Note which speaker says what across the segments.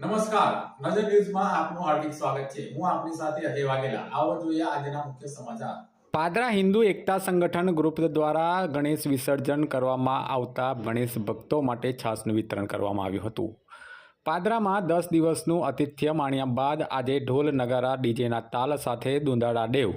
Speaker 1: નમસ્કાર. નજર ન્યૂઝમાં આપનું હાર્દિક સ્વાગત છે. હું આપની સાથે અજય વાઘેલા. આવો જોઈએ આજના મુખ્ય સમાચાર. પાદરા હિન્દુ એકતા સંગઠન ગ્રુપ દ્વારા ગણેશ વિસર્જન કરવામાં આવતા ગણેશ ભક્તો માટે છાસનું વિતરણ કરવામાં આવ્યું હતું. પાદરામાં દસ દિવસનું આતિથ્ય માણ્યા બાદ આજે ઢોલ નગારા ડીજેના તાલ સાથે દુંદાળા દેવ.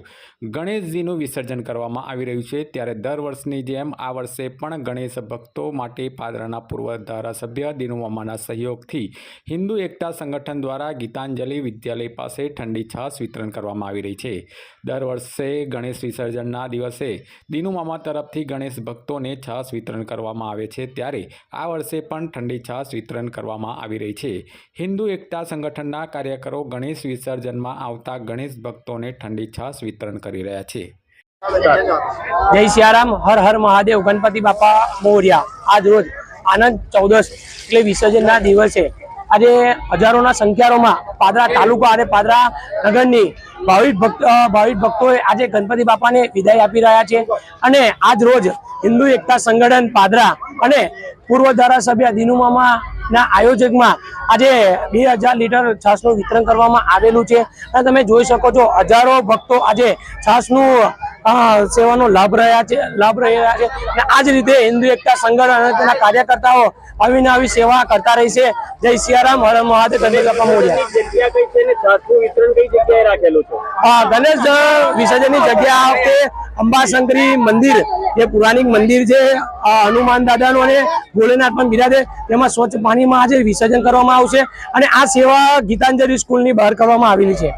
Speaker 1: ગણેશજીનું વિસર્જન કરવામાં આવી રહ્યું છે ત્યારે દર વર્ષની જેમ આ વર્ષે પણ ગણેશ ભક્તો માટે પાદરાના પૂર્વ ધારાસભ્ય દિનુમામાના સહયોગથી હિન્દુ એકતા સંગઠન દ્વારા ગીતાંજલિ વિદ્યાલય પાસે ઠંડી છાશ વિતરણ કરવામાં આવી રહી છે. દર વર્ષે ગણેશ વિસર્જનના દિવસે દિનુમામા તરફથી ગણેશ ભક્તોને છાશ વિતરણ કરવામાં આવે છે ત્યારે આ વર્ષે પણ ઠંડી છાશ વિતરણ કરવામાં આવી રહી છે. હિન્દુ એકતા સંગઠનના કાર્યકરો ગણેશ વિસર્જનમાં આવતા ગણેશ ભક્તોને ઠંડી છાશ વિતરણ કરી રહ્યા છે.
Speaker 2: જય સિયારામ, હર હર મહાદેવ, ગણપતિ બાપા મોર્યા. આજ રોજ આનંદ ચૌદશ એટલે વિસર્જનના દિવસે આજે હજારોના સંખ્યારોમાં પાદરા તાલુકા અને પાદરા નગરની ભાવિક ભક્ત ભાવિક ભક્તોએ આજે ગણપતિ બાપાને વિદાય આપી રહ્યા છે. અને આજ રોજ હિન્દુ એકતા સંગઠન પાદરા અને પૂર્વ ધારાસભ્ય દિનુમામા ના આયોજકમાં આજે બે હજાર લીટર છાસનું વિતરણ કરવામાં આવેલું છે. અને તમે જોઈ શકો છો હજારો ભક્તો આજે છાસનું સેવાનો લાભ રહ્યા છે લાભ રહ્યા છે. અને આ જ રીતે હિન્દુ એકતા સંગઠન અને તેના કાર્યકર્તાઓ આવીને આવી સેવા કરતા રહી છે. જય સિયારામ હર મહાદેવ ગણેશ બાપા અ, ગણેશ વિસર્જનની જગ્યા આ વખતે અંબાશંકરી મંદિર. જે પુરાણિક મંદિર છે. હનુમાન દાદાનું અને ભોલેનાથ પણ બિરાજે તેમાં સ્વચ્છ પાણીમાં આજે વિસર્જન કરવામાં આવશે. અને આ સેવા ગીતાંજલિ સ્કૂલની બહાર કરવામાં આવેલી છે.